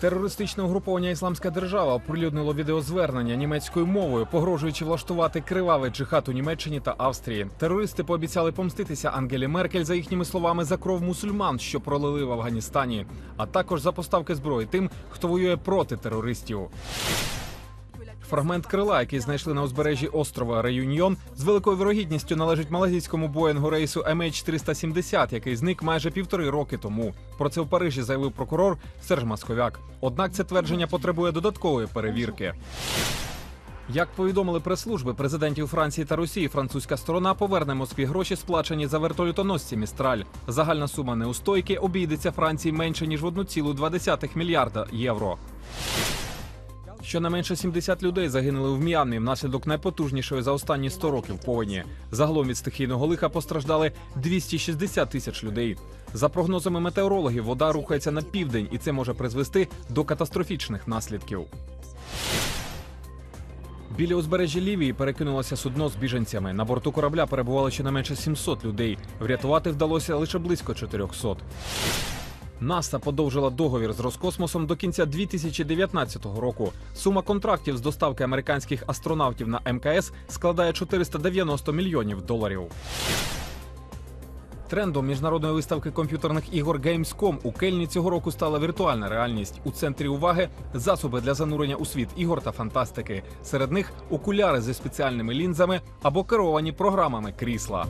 Терористичне угруповання Ісламська держава оприлюднило відеозвернення німецькою мовою, погрожуючи влаштувати кривавий джихад у Німеччині та Австрії. Терористи пообіцяли помститися Ангелі Меркель за їхніми словами за кров мусульман, що пролили в Афганістані, а також за поставки зброї тим, хто воює проти терористів. Фрагмент крила, який знайшли на узбережжі острова Реюньйон, з великою вірогідністю належить малазійському боїнгу рейсу MH370, який зник майже півтори роки тому. Про це в Парижі заявив прокурор Серж Масковяк. Однак це твердження потребує додаткової перевірки. Як повідомили прес-служби президентів Франції та Росії, французька сторона поверне Москві гроші, сплачені за вертольотоносці Містраль. Загальна сума неустойки обійдеться Франції менше ніж в 1,2 мільярда євро. Щонайменше 70 людей загинули в М'янмі внаслідок найпотужнішої за останні 100 років повені. Загалом від стихійного лиха постраждали 260 тисяч людей. За прогнозами метеорологів, вода рухається на південь, і це може призвести до катастрофічних наслідків. Біля узбережжя Лівії перекинулося судно з біженцями. На борту корабля перебувало щонайменше 700 людей. Врятувати вдалося лише близько 400. НАСА подовжила договір з Роскосмосом до кінця 2019 року. Сума контрактів з доставки американських астронавтів на МКС складає 490 мільйонів доларів. Трендом міжнародної виставки комп'ютерних ігор Gamescom у Кельні цього року стала віртуальна реальність. У центрі уваги засоби для занурення у світ ігор та фантастики. Серед них окуляри зі спеціальними лінзами або керовані програмами крісла.